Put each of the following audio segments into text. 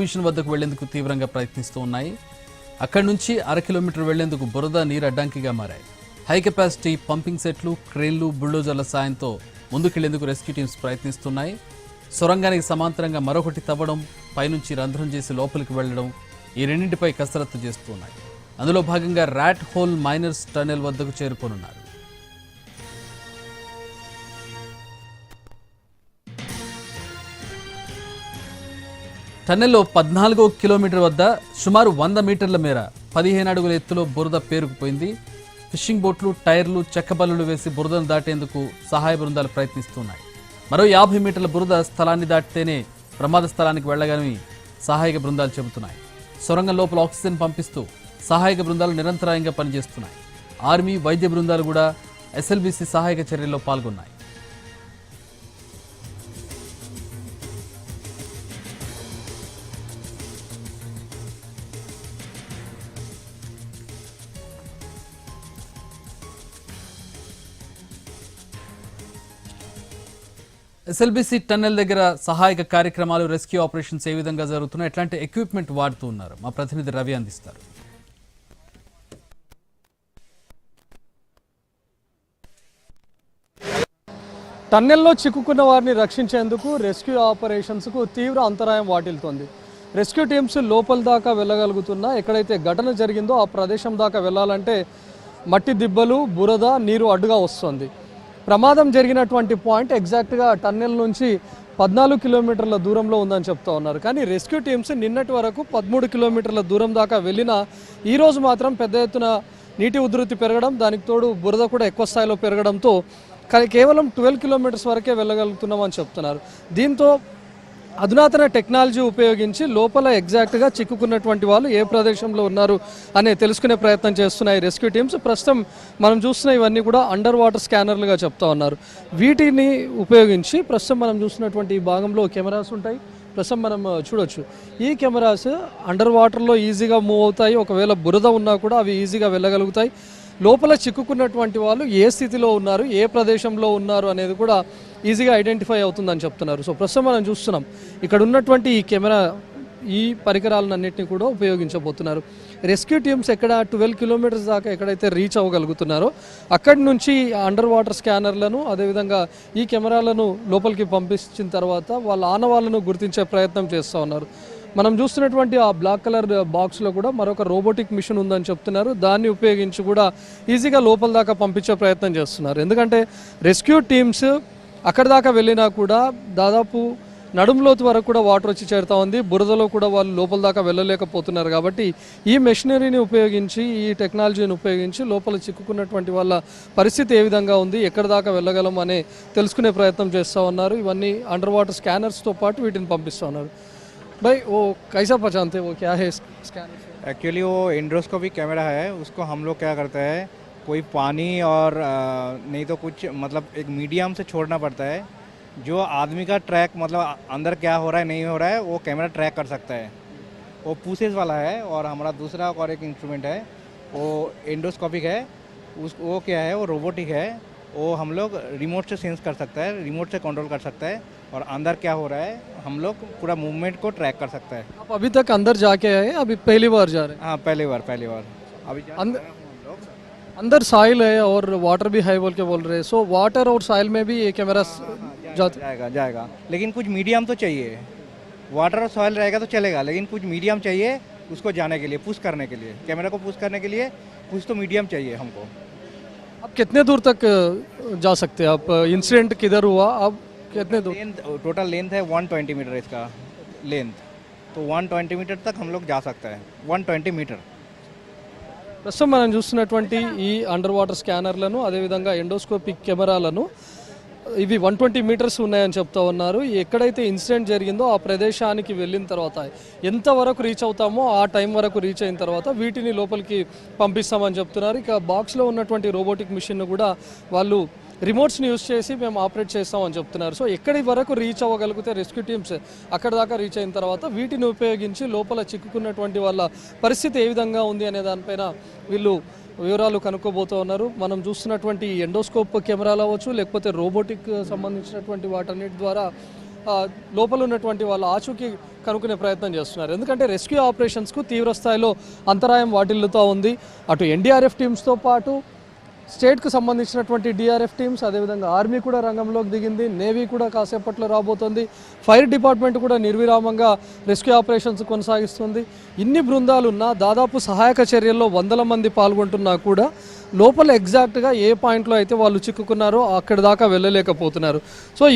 Machine వద్దకు వెళ్ళేందుకు తీవ్రంగా ప్రయత్నిస్తూ ఉన్నాయి. అక్కడి నుంచి అర కిలోమీటర్ వెళ్ళేందుకు బురద నీరు అడ్డంకిగా మారాయి. హై కెపాసిటీ పంపింగ్ సెట్లు క్రేన్లు బుల్డోజర్ల సాయంతో ముందుకెళ్ళేందుకు రెస్క్యూ టీమ్స్ ప్రయత్నిస్తున్నాయి. సొరంగానికి సమాంతరంగా మరొకటి తవ్వడం పైనుంచి రంధ్రం చేసి లోపలికి వెళ్ళడం ఈ రెండింటిపై కసరత్తు చేస్తున్నాయి. అందులో భాగంగా ర్యాట్ హోల్ మైనర్స్ టన్నెల్ వద్దకు చేరుకోనున్నారు. టన్నెల్లో పద్నాలుగో కిలోమీటర్ వద్ద సుమారు వంద మీటర్ల మేర పదిహేను అడుగుల ఎత్తులో బురద పేరుకుపోయింది. ఫిషింగ్ బోట్లు టైర్లు చెక్కబల్లులు వేసి బురదను దాటేందుకు సహాయ బృందాలు ప్రయత్నిస్తున్నాయి. మరో యాభై మీటర్ల బురద స్థలాన్ని దాటితేనే ప్రమాద స్థలానికి వెళ్ళగాని సహాయక బృందాలు చెబుతున్నాయి. సొరంగం లోపల ఆక్సిజన్ పంపిస్తూ సహాయక బృందాలు నిరంతరాయంగా పనిచేస్తున్నాయి. ఆర్మీ వైద్య బృందాలు కూడా ఎస్ఎల్బీసీ సహాయక చర్యల్లో పాల్గొన్నాయి. ఎస్ఎల్బిసి టన్నెల్ దగ్గర సహాయక కార్యక్రమాలు రెస్క్యూ ఆపరేషన్స్ ఏ విధంగా జరుగుతున్నాయి ఎట్లాంటి ఎక్విప్మెంట్ వాడుతూ ఉన్నారు? మా ప్రతినిధి రవి అందిస్తారు. టన్నెల్లో చిక్కుకున్న వారిని రక్షించేందుకు రెస్క్యూ ఆపరేషన్స్కు తీవ్ర అంతరాయం వాటిల్తోంది. రెస్క్యూ టీమ్స్ లోపల దాకా వెళ్ళగలుగుతున్నా ఎక్కడైతే ఘటన జరిగిందో ఆ ప్రదేశం దాకా వెళ్ళాలంటే మట్టి దిబ్బలు బురద నీరు అడ్డుగా వస్తుంది. ప్రమాదం జరిగినటువంటి పాయింట్ ఎగ్జాక్ట్గా టన్నెల్ నుంచి పద్నాలుగు కిలోమీటర్ల దూరంలో ఉందని చెప్తా ఉన్నారు. కానీ రెస్క్యూ టీమ్స్ నిన్నటి వరకు పదమూడు కిలోమీటర్ల దూరం దాకా వెళ్ళినా ఈరోజు మాత్రం పెద్ద ఎత్తున నీటి ఉధృతి పెరగడం దానికి తోడు బురద కూడా ఎక్కువ స్థాయిలో పెరగడంతో కానీ కేవలం ట్వెల్వ్ కిలోమీటర్స్ వరకే వెళ్ళగలుగుతున్నామని చెప్తున్నారు. దీంతో అధునాతన టెక్నాలజీ ఉపయోగించి లోపల ఎగ్జాక్ట్గా చిక్కుకున్నటువంటి వాళ్ళు ఏ ప్రదేశంలో ఉన్నారు అనే తెలుసుకునే ప్రయత్నం చేస్తున్నాయి రెస్క్యూ టీమ్స్. ప్రస్తుతం మనం చూస్తున్న ఇవన్నీ కూడా అండర్ వాటర్ స్కానర్లుగా చెప్తా ఉన్నారు. వీటిని ఉపయోగించి ప్రస్తుతం మనం చూస్తున్నటువంటి ఈ భాగంలో కెమెరాస్ ఉంటాయి. ప్రస్తుతం మనం చూడొచ్చు. ఈ కెమెరాస్ అండర్ వాటర్లో ఈజీగా మూవ్ అవుతాయి. ఒకవేళ బురద ఉన్నా కూడా అవి ఈజీగా వెళ్ళగలుగుతాయి. లోపల చిక్కుకున్నటువంటి వాళ్ళు ఏ స్థితిలో ఉన్నారు ఏ ప్రదేశంలో ఉన్నారు అనేది కూడా ఈజీగా ఐడెంటిఫై అవుతుందని చెప్తున్నారు. సో ప్రస్తుతం మనం చూస్తున్నాం. ఇక్కడ ఉన్నటువంటి ఈ కెమెరా ఈ పరికరాలన్నింటినీ కూడా ఉపయోగించబోతున్నారు. రెస్క్యూ టీమ్స్ ఎక్కడ ట్వెల్వ్ కిలోమీటర్స్ దాకా ఎక్కడైతే రీచ్ అవ్వగలుగుతున్నారో అక్కడి నుంచి అండర్ వాటర్ స్కానర్లను అదేవిధంగా ఈ కెమెరాలను లోపలికి పంపించిన తర్వాత వాళ్ళ ఆనవాళ్ళను గుర్తించే ప్రయత్నం చేస్తూ ఉన్నారు. మనం చూస్తున్నటువంటి ఆ బ్లాక్ కలర్ బాక్స్లో కూడా మరొక రోబోటిక్ మిషన్ ఉందని చెప్తున్నారు. దాన్ని ఉపయోగించి కూడా ఈజీగా లోపల దాకా పంపించే ప్రయత్నం చేస్తున్నారు. ఎందుకంటే రెస్క్యూ టీమ్స్ అక్కడి దాకా వెళ్ళినా కూడా దాదాపు నడుములోతు వరకు కూడా వాటర్ వచ్చి చేరుతా ఉంది బురదలో కూడా వాళ్ళు లోపల దాకా వెళ్ళలేకపోతున్నారు కాబట్టి ఈ మెషినరీని ఉపయోగించి ఈ టెక్నాలజీని ఉపయోగించి లోపల చిక్కుకున్నటువంటి వాళ్ళ పరిస్థితి ఏ విధంగా ఉంది ఎక్కడి దాకా వెళ్ళగలం అనే తెలుసుకునే ప్రయత్నం చేస్తూ ఉన్నారు ఇవన్నీ అండర్ వాటర్ స్కానర్స్తో పాటు వీటిని పంపిస్తూ ఉన్నారు भाई वो कैसा पहचानते हैं वो क्या है स्कैनर एक्चुअली वो एंड्रोस्कोपिक कैमरा है उसको हम लोग क्या करते हैं कोई पानी और नहीं तो कुछ मतलब एक मीडियम से छोड़ना पड़ता है। जो आदमी का ट्रैक मतलब अंदर क्या हो रहा है नहीं हो रहा है वो कैमरा ट्रैक कर सकता है। वो पूसेस वाला है और हमारा दूसरा और एक इंस्ट्रूमेंट है वो एंडोस्कोपिक है। उस वो क्या है वो रोबोटिक है। वो हम लोग रिमोट से सेंस कर सकता है रिमोट से कंट्रोल कर सकता है और अंदर क्या हो रहा है हम लोग पूरा मूवमेंट को ट्रैक कर सकता है। आप अभी तक अंदर जाके आए अभी पहली बार जा रहे हैं? हाँ पहली बार पहली बार। अभी अंदर- हैं साइल है और वाटर भी हाई बोल के बोल रहे हैं। सो वाटर और साइल में भी ये कैमरा जाते जाएगा जाएगा। लेकिन कुछ मीडियम तो चाहिए। वाटर और सॉइल रहेगा तो चलेगा लेकिन कुछ मीडियम चाहिए उसको जाने के लिए पुश करने के लिए। कैमरा को पुश करने के लिए कुछ तो मीडियम चाहिए हमको। अब कितने दूर तक जा सकते हैं? आप इंसिडेंट किधर हुआ? अब कितने दूर? लेंथ टोटल लेंथ है 120 मीटर इसका। लेंथ तो 120 मीटर तक हम लोग जा सकते हैं। 120 मीटर ప్రస్తుతం మనం చూస్తున్నటువంటి ఈ అండర్ వాటర్ స్కానర్లను అదేవిధంగా ఎండోస్కోపిక్ కెమెరాలను ఇవి వన్ ట్వంటీ మీటర్స్ ఉన్నాయని చెప్తా ఉన్నారు. ఎక్కడైతే ఇన్సిడెంట్ జరిగిందో ఆ ప్రదేశానికి వెళ్ళిన తర్వాత ఎంతవరకు రీచ్ అవుతామో ఆ టైం వరకు రీచ్ అయిన తర్వాత వీటిని లోపలికి పంపిస్తామని చెప్తున్నారు. ఇక బాక్స్లో ఉన్నటువంటి రోబోటిక్ మిషన్ను కూడా వాళ్ళు రిమోట్స్ని యూజ్ చేసి మేము ఆపరేట్ చేస్తామని చెప్తున్నారు. సో ఎక్కడి వరకు రీచ్ అవ్వగలిగితే రెస్క్యూ టీమ్స్ అక్కడ దాకా రీచ్ అయిన తర్వాత వీటిని ఉపయోగించి లోపల చిక్కుకున్నటువంటి వాళ్ళ పరిస్థితి ఏ విధంగా ఉంది అనే దానిపైన వీళ్ళు వివరాలు కనుక్కోబోతూ ఉన్నారు. మనం చూస్తున్నటువంటి ఎండోస్కోప్ కెమెరాలు అవ్వచ్చు లేకపోతే రోబోటిక్ సంబంధించినటువంటి వాటన్నిటి ద్వారా లోపల ఉన్నటువంటి వాళ్ళ ఆచూకీ కనుక్కునే ప్రయత్నం చేస్తున్నారు. ఎందుకంటే రెస్క్యూ ఆపరేషన్స్కు తీవ్ర స్థాయిలో అంతరాయం వాటిల్లుతూ ఉంది. అటు ఎన్డీఆర్ఎఫ్ టీమ్స్తో పాటు స్టేట్కు సంబంధించినటువంటి డిఆర్ఎఫ్ టీమ్స్ అదేవిధంగా ఆర్మీ కూడా రంగంలోకి దిగింది. నేవీ కూడా కాసేపట్లో రాబోతోంది. ఫైర్ డిపార్ట్మెంట్ కూడా నిర్విరామంగా రెస్క్యూ ఆపరేషన్స్ కొనసాగిస్తుంది. ఇన్ని బృందాలున్నా దాదాపు సహాయక చర్యల్లో వందల మంది పాల్గొంటున్నా కూడా లోపల ఎగ్జాక్ట్గా ఏ పాయింట్లో అయితే వాళ్ళు చిక్కుకున్నారో అక్కడి దాకా వెళ్ళలేకపోతున్నారు. సో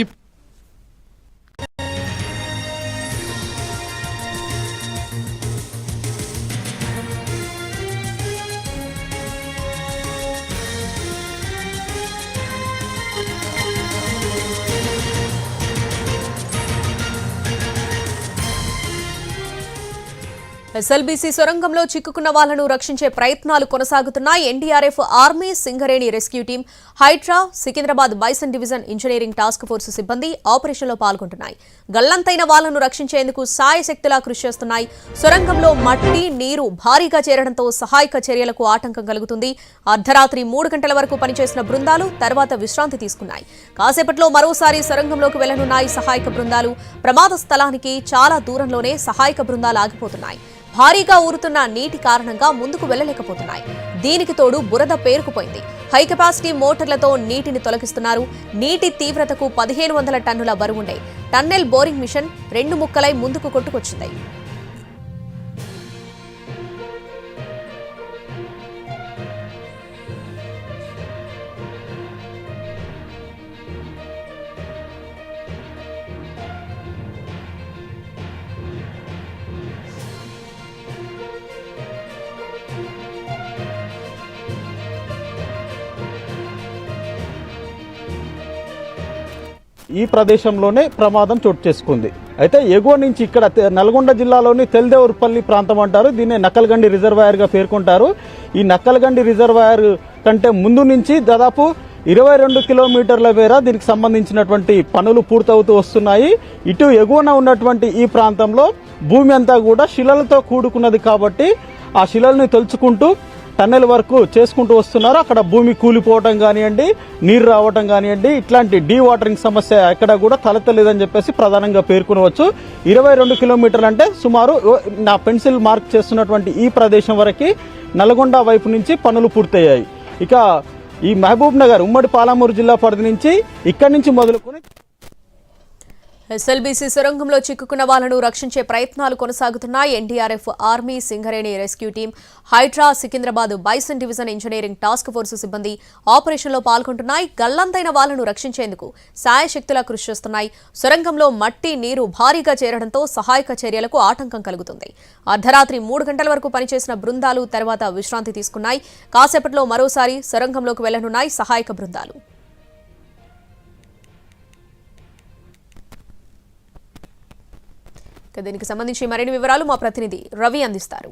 ఎస్ఎల్బీసీ సొరంగంలో చిక్కుకున్న వాళ్ళను రక్షించే ప్రయత్నాలు కొనసాగుతున్నాయి. NDRF army Singareni rescue team Hydra Secunderabad Bison division engineering task force సిబ్బంది ఆపరేషన్లో పాల్గొంటున్నాయి. గల్లంతైన వాళ్ళను రక్షించేందుకు సాయశక్తులా కృషి చేస్తున్నాయి. సొరంగంలో మట్టి నీరు భారీగా చేరడంతో సహాయక చర్యలకు ఆటంకం కలుగుతుంది. అర్ధరాత్రి మూడు గంటల వరకు పనిచేసిన బృందాలు తర్వాత విశ్రాంతి తీసుకున్నాయి. కాసేపట్లో మరోసారి సొరంగంలోకి వెళ్ళనున్నాయి సహాయక బృందాలు. ప్రమాద స్థలానికి చాలా దూరంలోనే సహాయక బృందాలు ఆగిపోతున్నాయి. భారీగా ఊరుతున్న నీటి కారణంగా ముందుకు వెళ్ళలేకపోతున్నాయి దీనికి తోడు బురద పేరుకుపోయింది. హై కెపాసిటీ మోటార్లతో నీటిని తొలగిస్తున్నారు. నీటి తీవ్రతకు పదిహేను వందల టన్నుల బరువుండే. టన్నెల్ బోరింగ్ మిషన్ రెండు ముక్కలై ముందుకు కొట్టుకొచ్చింది. ఈ ప్రదేశంలోనే ప్రమాదం చోటు చేసుకుంది. అయితే ఎగువ నుంచి ఇక్కడ నల్గొండ జిల్లాలోని తెల్దేవురుపల్లి ప్రాంతం అంటారు. దీన్ని నక్కలగండి రిజర్వాయర్గా పేర్కొంటారు. ఈ నక్కలగండి రిజర్వాయర్ కంటే ముందు నుంచి దాదాపు ఇరవై రెండు కిలోమీటర్ల మేర దీనికి సంబంధించినటువంటి పనులు పూర్తవుతూ వస్తున్నాయి. ఇటు ఎగువన ఉన్నటువంటి ఈ ప్రాంతంలో భూమి అంతా కూడా శిలలతో కూడుకున్నది కాబట్టి ఆ శిలల్ని తలుచుకుంటూ టన్నెల్ వరకు చేసుకుంటూ వస్తున్నారు. అక్కడ భూమి కూలిపోవటం కానివ్వండి నీరు రావటం కానివ్వండి ఇట్లాంటి డీ వాటరింగ్ సమస్య ఎక్కడ కూడా తలెత్తలేదని చెప్పేసి ప్రధానంగా పేర్కొనవచ్చు. ఇరవై రెండు కిలోమీటర్లు అంటే సుమారు నా పెన్సిల్ మార్క్ చేస్తున్నటువంటి ఈ ప్రదేశం వరకు నల్గొండ వైపు నుంచి పనులు పూర్తయ్యాయి. ఇక ఈ మహబూబ్ నగర్ ఉమ్మడి పాలమూరు జిల్లా పరిధి నుంచి ఇక్కడి నుంచి మొదలుకొని ఎస్ఎల్బీసీ సొరంగంలో చిక్కుకున్న వాళ్ళను రక్షించే ప్రయత్నాలు కొనసాగుతున్నాయి. NDRF army Singareni rescue team Hydra Secunderabad Bison division engineering task force సిబ్బంది ఆపరేషన్లో పాల్గొంటున్నాయి. గల్లంతైన వాళ్ళను రక్షించేందుకు సాయశక్తులా కృషి చేస్తున్నాయి. సొరంగంలో మట్టి నీరు భారీగా చేరడంతో సహాయక చర్యలకు ఆటంకం కలుగుతుంది. అర్ధరాత్రి మూడు గంటల వరకు పనిచేసిన బృందాలు తర్వాత విశ్రాంతి తీసుకున్నాయి. కాసేపట్లో మరోసారి సొరంగంలోకి వెళ్ళనున్నాయి సహాయక బృందాలు. దీనికి సంబంధించి మరిన్ని వివరాలు మా ప్రతినిధి రవి అందిస్తారు.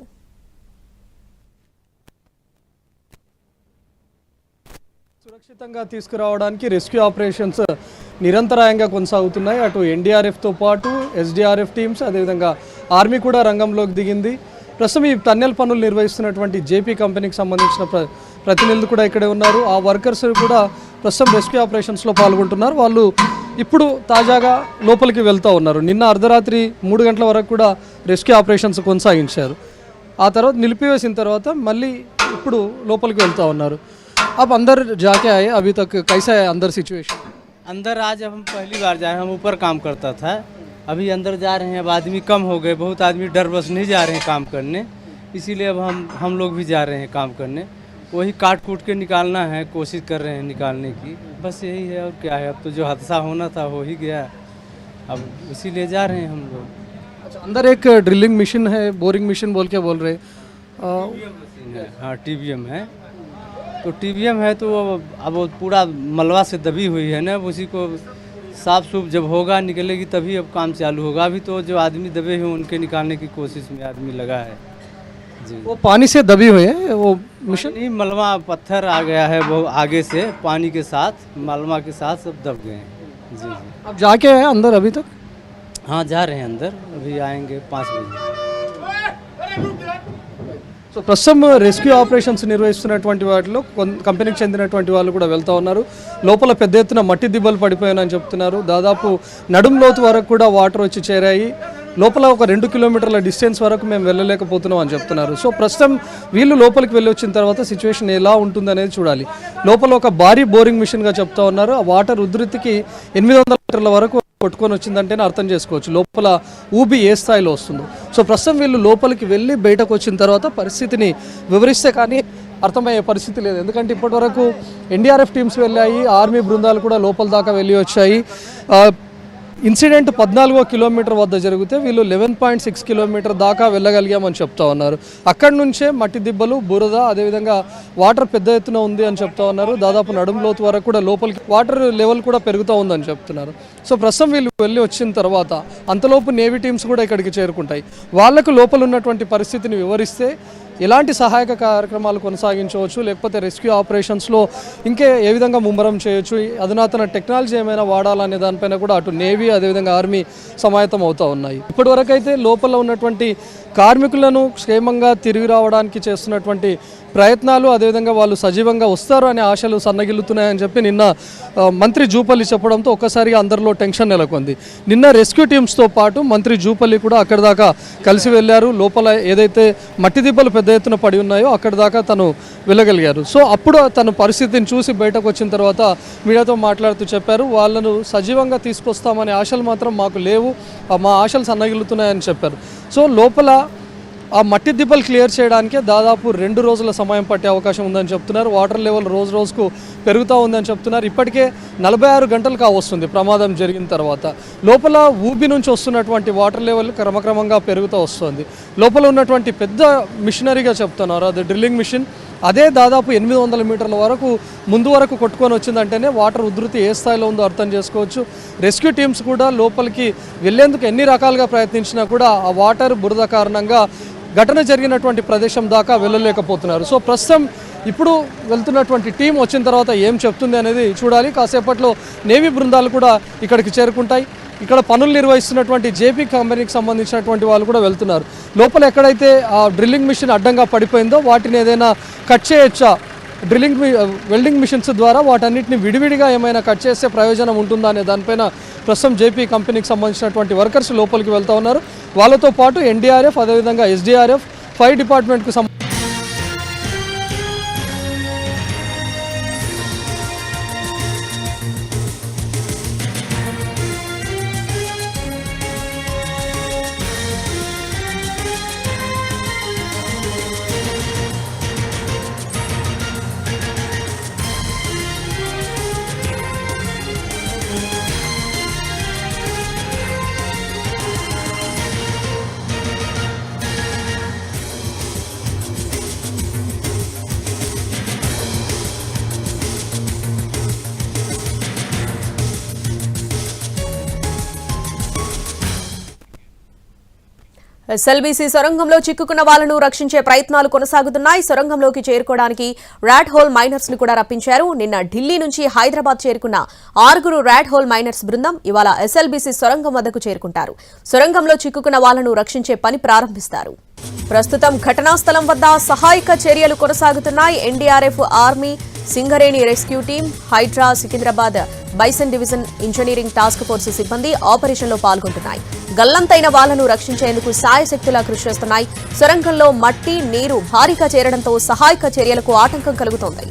సురక్షితంగా తీసుకురావడానికి రెస్క్యూ ఆపరేషన్స్ నిరంతరాయంగా కొనసాగుతున్నాయి. అటు ఎన్డీఆర్ఎఫ్తో పాటు ఎస్డీఆర్ఎఫ్ టీమ్స్ అదేవిధంగా ఆర్మీ కూడా రంగంలోకి దిగింది. ప్రస్తుతం ఈ టన్నెల్ పనులు నిర్వహిస్తున్నటువంటి జేపీ కంపెనీకి సంబంధించిన ప్ర ప్రతినిధులు కూడా ఇక్కడే ఉన్నారు. ఆ వర్కర్స్ కూడా ప్రస్తుతం రెస్క్యూ ఆపరేషన్స్లో పాల్గొంటున్నారు. వాళ్ళు ఇప్పుడు తాజాగా లోపలికి వెళ్తూ ఉన్నారు నిన్న అర్ధరాత్రి మూడు గంటల వరకు కూడా రెస్క్యూ ఆపరేషన్స్ కొనసాగించారు ఆ తర్వాత నిలిపివేసిన తర్వాత మళ్ళీ ఇప్పుడు లోపలికి వెళ్తూ ఉన్నారు अब अंदर जाके आए अभी तक कैसा है अंदर सिचुएशन अंदर आज हम पहली बार जाए हम ऊपर काम करता था अभी अंदर जा रहे हैं अब आदमी कम हो गए बहुत आदमी डर बस नहीं जा रहे हैं काम करने इसीलिए अब हम हम लोग भी जा रहे हैं काम करने वही काट कूट के निकालना है कोशिश कर रहे हैं निकालने की। बस यही है और क्या है अब तो जो हादसा होना था हो ही गया। अब उसी ले जा रहे हैं हम लोग। अच्छा अंदर एक ड्रिलिंग मशीन है बोरिंग मशीन बोल के बोल रहे है। हाँ टी है। तो टी है तो वो अब पूरा मलबा से दबी हुई है ना उसी को साफ़ सूफ जब होगा निकलेगी तभी अब काम चालू होगा। अभी तो जो आदमी दबे हैं उनके निकालने की कोशिश में आदमी लगा है। वो पानी से दबी हुई है वो मशीन नहीं मलबा पत्थर आ गया है वो आगे से पानी के साथ मलबा के साथ सब दब गए हैं जी जी आप जाके आए अंदर अभी तक हाँ जा रहे हैं अंदर अभी आएंगे पाँच बजे సో ప్రస్తుతం రెస్క్యూ ఆపరేషన్స్ నిర్వహిస్తున్నటువంటి వాటిలో కొన్- కంపెనీకి చెందినటువంటి వాళ్ళు కూడా వెళ్తా ఉన్నారు లోపల పెద్ద ఎత్తున మట్టి దిబ్బలు పడిపోయాయని చెప్తున్నారు దాదాపు నడుం లోతు వరకు కూడా వాటర్ వచ్చి చేరాయి లోపల ఒక రెండు కిలోమీటర్ల డిస్టెన్స్ వరకు మేము వెళ్ళలేకపోతున్నాం అని చెప్తున్నారు. సో ప్రస్తుతం వీళ్ళు లోపలికి వెళ్ళి వచ్చిన తర్వాత సిచ్యువేషన్ ఎలా ఉంటుంది అనేది చూడాలి. లోపల ఒక భారీ బోరింగ్ మిషన్గా చెప్తా ఉన్నారు. ఆ వాటర్ ఉధృతికి ఎనిమిది వందల మీటర్ల వరకు కొట్టుకొని వచ్చిందంటేనే అర్థం చేసుకోవచ్చు. లోపల ఊబి ఏ స్థాయిలో వస్తుందో. సో ప్రస్తుతం వీళ్ళు లోపలికి వెళ్ళి బయటకు వచ్చిన తర్వాత పరిస్థితిని వివరిస్తే కానీ అర్థమయ్యే పరిస్థితి లేదు. ఎందుకంటే ఇప్పటివరకు ఎన్డీఆర్ఎఫ్ టీమ్స్ వెళ్ళాయి. ఆర్మీ బృందాలు కూడా లోపల దాకా వెళ్ళి వచ్చాయి. ఇన్సిడెంట్ పద్నాలుగో కిలోమీటర్ వద్ద జరిగితే వీళ్ళు లెవెన్ పాయింట్ సిక్స్ కిలోమీటర్ దాకా వెళ్ళగలిగామని చెప్తా ఉన్నారు. అక్కడి నుంచే మట్టి దిబ్బలు బురద అదేవిధంగా వాటర్ పెద్ద ఎత్తున ఉంది అని చెప్తా ఉన్నారు. దాదాపు నడుము లోతు వరకు కూడా లోపలికి వాటర్ లెవెల్ కూడా పెరుగుతూ ఉందని చెప్తున్నారు. సో ప్రస్తుతం వీళ్ళు వెళ్ళి వచ్చిన తర్వాత అంతలోపు నేవీ టీమ్స్ కూడా ఇక్కడికి చేరుకుంటాయి. వాళ్ళకు లోపల ఉన్నటువంటి పరిస్థితిని వివరిస్తే ఎలాంటి సహాయక కార్యక్రమాలు కొనసాగించవచ్చు? లేకపోతే రెస్క్యూ ఆపరేషన్స్లో ఇంకే ఏ విధంగా ముమ్మరం చేయొచ్చు? అధునాతన టెక్నాలజీ ఏమైనా వాడాలనే దానిపైన కూడా అటు నేవీ అదేవిధంగా ఆర్మీ సమాయత్తం అవుతూ ఉన్నాయి. ఇప్పటివరకు అయితే లోపల ఉన్నటువంటి కార్మికులను క్షేమంగా తిరిగి రావడానికి చేస్తున్నటువంటి ప్రయత్నాలు అదేవిధంగా వాళ్ళు సజీవంగా వస్తారు అనే ఆశలు సన్నగిల్లుతున్నాయని చెప్పి నిన్న మంత్రి జూపల్లి చెప్పడంతో ఒక్కసారిగా అందరిలో టెన్షన్ నెలకొంది. నిన్న రెస్క్యూ టీమ్స్తో పాటు మంత్రి జూపల్లి కూడా అక్కడి దాకా కలిసి వెళ్ళారు. లోపల ఏదైతే మట్టి దిబ్బలు పెద్ద ఎత్తున పడి ఉన్నాయో అక్కడి దాకా తను వెళ్ళగలిగారు. సో అప్పుడు తన పరిస్థితిని చూసి బయటకు వచ్చిన తర్వాత మీడియాతో మాట్లాడుతూ చెప్పారు వాళ్ళను సజీవంగా తీసుకొస్తామనే ఆశలు మాత్రం మాకు లేవు. మా ఆశలు సన్నగిల్లుతున్నాయని చెప్పారు. సో లోపల ఆ మట్టి దిబ్బలు క్లియర్ చేయడానికే దాదాపు రెండు రోజుల సమయం పట్టే అవకాశం ఉందని చెప్తున్నారు. వాటర్ లెవెల్ రోజు రోజుకు పెరుగుతూ ఉందని చెప్తున్నారు. ఇప్పటికే నలభై ఆరు గంటలు కావస్తుంది ప్రమాదం జరిగిన తర్వాత లోపల ఊబి నుంచి వస్తున్నటువంటి వాటర్ లెవెల్ క్రమక్రమంగా పెరుగుతూ వస్తుంది. లోపల ఉన్నటువంటి పెద్ద మిషనరీగా చెప్తున్నారు. అది డ్రిల్లింగ్ మిషన్. అదే దాదాపు ఎనిమిది వందల మీటర్ల వరకు ముందు వరకు కొట్టుకొని వచ్చిందంటేనే వాటర్ ఉధృతి ఏ స్థాయిలో ఉందో అర్థం చేసుకోవచ్చు. రెస్క్యూ టీమ్స్ కూడా లోపలికి వెళ్ళేందుకు ఎన్ని రకాలుగా ప్రయత్నించినా కూడా ఆ వాటర్ బురద కారణంగా ఘటన జరిగినటువంటి ప్రదేశం దాకా వెళ్ళలేకపోతున్నారు. సో ప్రస్తుతం ఇప్పుడు వెళ్తున్నటువంటి టీం వచ్చిన తర్వాత ఏం చెప్తుంది అనేది చూడాలి. కాసేపట్లో నేవీ బృందాలు కూడా ఇక్కడికి చేరుకుంటాయి. ఇక్కడ పనులు నిర్వహిస్తున్నటువంటి జేపీ కంపెనీకి సంబంధించినటువంటి వాళ్ళు కూడా వెళ్తున్నారు. లోపల ఎక్కడైతే ఆ డ్రిల్లింగ్ మిషన్ అడ్డంగా పడిపోయిందో వాటిని ఏదైనా కట్ చేయొచ్చా? డ్రిల్లింగ్ వెల్డింగ్ మిషన్స్ ద్వారా వాటన్నిటిని విడివిడిగా ఏమైనా కట్ చేస్తే ప్రయోజనం ఉంటుందా అనే దానిపైన ప్రస్తుతం జేపీ కంపెనీకి సంబంధించినటువంటి వర్కర్స్ లోపలికి వెళ్తూ ఉన్నారు. వాళ్ళతో పాటు ఎన్డీఆర్ఎఫ్ అదేవిధంగా ఎస్డీఆర్ఎఫ్ ఫైర్ డిపార్ట్మెంట్కు సంబంధించి ఎస్ఎల్బీసీ సొరంగంలో చిక్కుకున్న వాళ్ళను రక్షించే ప్రయత్నాలు కొనసాగుతున్నాయి. సొరంగంలోకి చేరుకోవడానికి ర్యాట్ హోల్ మైనర్స్ను కూడా రప్పించారు. నిన్న ఢిల్లీ నుంచి హైదరాబాద్ చేరుకున్న ఆరుగురు ర్యాట్ హోల్ మైనర్స్ బృందం ఇవాళ ఎస్ఎల్బీసీ సొరంగం వద్దకు చేరుకుంటారు. సొరంగంలో చిక్కుకున్న వాళ్ళను రక్షించే పని ప్రారంభిస్తారు. ప్రస్తుతం ఘటనా స్థలం వద్ద సహాయక చర్యలు కొనసాగుతున్నాయి. NDRF army Singareni rescue team Hydra Secunderabad Bison division engineering task force సిబ్బంది ఆపరేషన్లో పాల్గొంటున్నాయి. గల్లంతైన వాళ్ళను రక్షించేందుకు సాయశక్తులా కృషి చేస్తున్నాయి. సొరంగంలో మట్టి నీరు భారీగా చేరడంతో సహాయక చర్యలకు ఆటంకం కలుగుతోంది.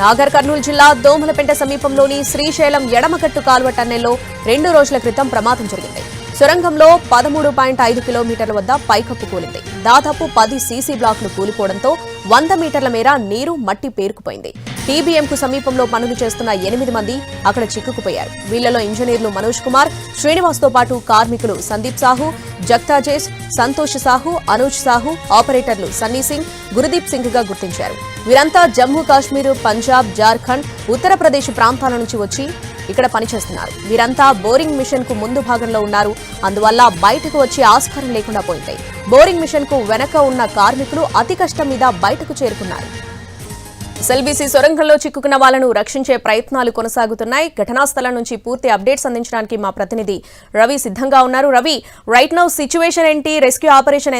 నాగర్ కర్నూలు జిల్లా దోమలపెంట సమీపంలోని శ్రీశైలం ఎడమకట్టు కాల్వ టన్నెల్లో రెండు రోజుల క్రితం ప్రమాదం జరిగింది. సొరంగంలో పదమూడు పాయింట్ ఐదు కిలోమీటర్ల వద్ద పైకప్పు కూలింది. దాదాపు పది సీసీ బ్లాక్లు కూలిపోవడంతో వంద మీటర్ల మేర నీరు మట్టి పేరుకుపోయింది. టీబీఎంకు సమీపంలో పనులు చేస్తున్న ఎనిమిది మంది అక్కడ చిక్కుకుపోయారు. వీళ్ళలో ఇంజనీర్లు మనోజ్ కుమార్ శ్రీనివాస్తో పాటు కార్మికులు సందీప్ సాహు జగ్తాజేష్ సంతోష్ సాహు అనూజ్ సాహు ఆపరేటర్లు సన్నీ సింగ్ గురుదీప్ సింగ్గా గుర్తించారు. వీరంతా జమ్మూ కాశ్మీర్ పంజాబ్ జార్ఖండ్ ఉత్తరప్రదేశ్ ప్రాంతాల నుంచి వచ్చి ఇక్కడ పనిచేస్తున్నారు. వీరంతా బోరింగ్ మిషన్కు ముందు భాగంలో ఉన్నారు. అందువల్ల బయటకు వచ్చే ఆస్కారం లేకుండా పోయింది. బోరింగ్ మిషన్కు వెనక ఉన్న కార్మికులు అతి కష్టం మీద బయటకు చేరుకున్నారు. ఎస్ఎల్బీసీ సొరంగంలో చిక్కుకున్న వాళ్ళను రక్షించే ప్రయత్నాలు కొనసాగుతున్నాయి. ఘటనా స్థలం నుంచి పూర్తి అప్డేట్స్ అందించడానికి మా ప్రతినిధి రవి సిద్ధంగా ఉన్నారు. రవి రైట్ నౌ సిచ్యువేషన్ ఏంటి? Rescue operation